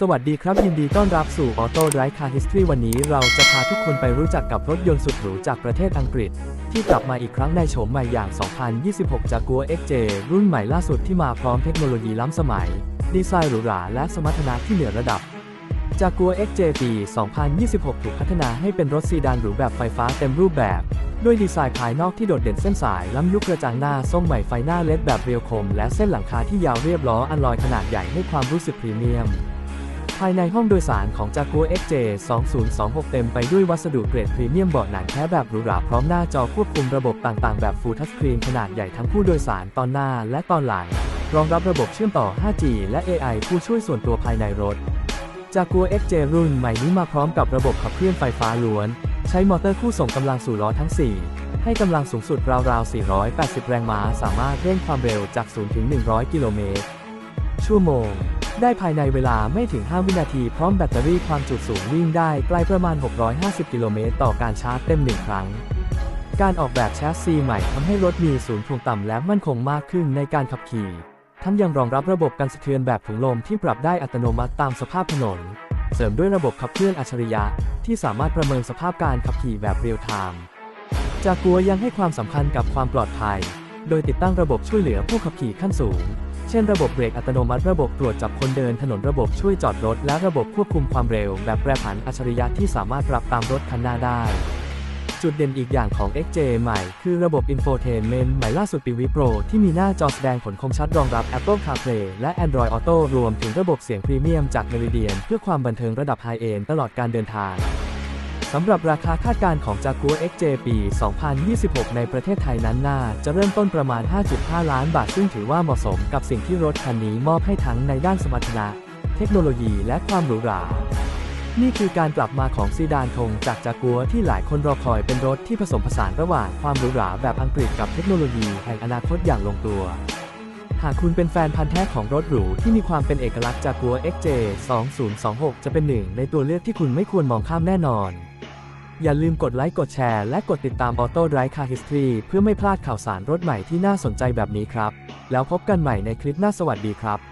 สวัสดีครับ ยินดีต้อนรับสู่ Auto Drive Car History วันนี้เราจะพาทุกคนไปรู้จักกับรถยนต์สุดหรูจากประเทศอังกฤษ ที่กลับมาอีกครั้งในโฉมใหม่อย่าง 2026 Jaguar XJ รุ่นใหม่ล่าสุดที่มาพร้อมเทคโนโลยีล้ำสมัย ดีไซน์หรูหราและสมรรถนะที่เหนือระดับ Jaguar XJ ปี 2026 ถูกพัฒนาให้เป็นรถซีดานหรูแบบไฟฟ้าเต็มรูปแบบ ด้วยดีไซน์ภายนอกที่โดดเด่นเส้นสายล้ำยุคกระจังหน้าทรงใหม่ไฟหน้าเลดแบบเรียวคม และเส้นหลังคาที่ยาวเรียบล้ออันลอยขนาดใหญ่ให้ความรู้สึกพรีเมียม ภายในห้องโดยสารของ Jaguar XJ 2026 เต็มไปด้วยวัสดุเกรดพรีเมียมเบาะหนังแท้แบบหรูหราพร้อมหน้าจอควบคุมระบบต่างๆ แบบ Full Touchscreen ขนาดใหญ่ทั้งผู้โดยสารตอนหน้าและตอนหลัง รองรับระบบเชื่อมต่อ 5G และ AI ผู้ช่วยส่วนตัวภายในรถ Jaguar XJ รุ่นใหม่นี้มาพร้อมกับระบบขับเคลื่อนไฟฟ้าล้วน ใช้มอเตอร์คู่ส่งกำลังสู่ล้อทั้ง 4 ให้กำลังสูงสุดราวๆ 480 แรงม้า สามารถเร่งความเร็วจาก 0 ถึง 100 กิโลเมตร ชั่วโมง ได้ภายในเวลาไม่ถึง 5 วินาที พร้อมแบตเตอรี่ความจุสูงวิ่งได้ไกลประมาณ 650 กิโลเมตรต่อการชาร์จเต็ม1ครั้ง การออกแบบแชสซีใหม่ทำให้รถมีศูนย์ถ่วงต่ำและมั่นคงมากขึ้นในการขับขี่ ทั้งยังรองรับระบบกันสะเทือนแบบถุงลมที่ปรับได้อัตโนมัติตามสภาพถนน เสริมด้วยระบบขับเคลื่อนอัจฉริยะ ที่สามารถประเมินสภาพการขับขี่แบบเรียลไทม์จากัวยังให้ความสำคัญกับความปลอดภัย โดยติดตั้งระบบช่วยเหลือผู้ขับขี่ขั้นสูง เช่นระบบเบรกอัตโนมัติระบบตรวจจับคนเดินถนนระบบช่วยจอดรถ และระบบควบคุมความเร็ว แบบแปรผันอัจฉริยะที่สามารถปรับตามรถคันหน้าได้ จุดเด่นอีกอย่างของ XJ ใหม่ คือระบบ Infotainment ใหม่ล่าสุดปีวิ Pro ที่มีหน้าจอแสดงผลคมชัดรองรับ Apple CarPlay และ Android Auto รวมถึงระบบเสียงพรีเมียมจาก Meridian เพื่อความบันเทิงระดับไฮเอนตลอดการเดินทาง สำหรับราคาคาดการณ์ของ Jaguar XJ ปี 2026 ในประเทศไทยนั้นน่าจะเริ่มต้นประมาณ 5.5 ล้านบาท ซึ่งถือว่าเหมาะสมกับสิ่งที่รถคันนี้มอบให้ทั้งในด้านสมรรถนะ เทคโนโลยีและความหรูหรานี่คือการกลับมาของซีดานธงจากจากัวที่หลายคนรอคอยเป็นรถที่ผสมผสานระหว่างความหรูหราแบบอังกฤษกับเทคโนโลยีแห่งอนาคตอย่างลงตัว หากคุณเป็นแฟนพันธุ์แท้ของรถหรูที่มีความเป็นเอกลักษณ์จากัว XJ 2026 จะเป็นหนึ่งในตัวเลือกที่คุณไม่ควรมองข้ามแน่นอน อย่าลืมกดไลค์กดแชร์และกดติดตาม Auto Drive Car History เพื่อไม่พลาดข่าวสารรถใหม่ที่น่าสนใจแบบนี้ครับ แล้วพบกันใหม่ในคลิปหน้าสวัสดีครับ